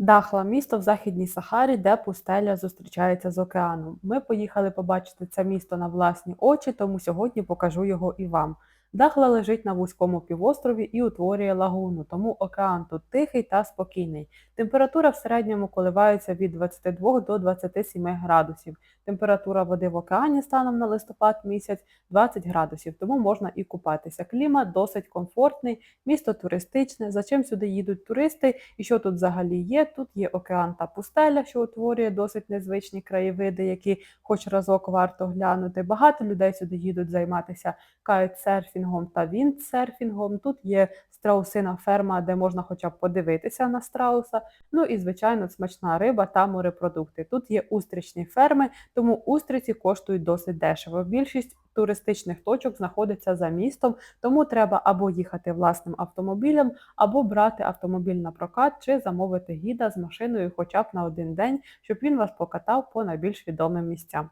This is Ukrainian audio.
Дахла місто в Західній Сахарі, де пустеля зустрічається з океаном. Ми поїхали побачити це місто на власні очі, тому сьогодні покажу його і вам. Дахла лежить на вузькому півострові і утворює лагуну, тому океан тут тихий та спокійний. Температура в середньому коливається від 22 до 27 градусів. Температура води в океані станом на листопад місяць 20 градусів, тому можна і купатися. Клімат досить комфортний, місто туристичне. За чим сюди їдуть туристи? І що тут взагалі є? Тут є океан та пустеля, що утворює досить незвичні краєвиди, які хоч разок варто глянути. Багато людей сюди їдуть займатися кайтсерфінгом та віндсерфінгом. Тут є страусина ферма, де можна хоча б подивитися на страуса. Ну і звичайно, смачна риба та морепродукти. Тут є устричні ферми, тому устриці коштують досить дешево. Більшість туристичних точок знаходиться за містом, тому треба або їхати власним автомобілем, або брати автомобіль на прокат чи замовити гіда з машиною хоча б на один день, щоб він вас покатав по найбільш відомим місцям.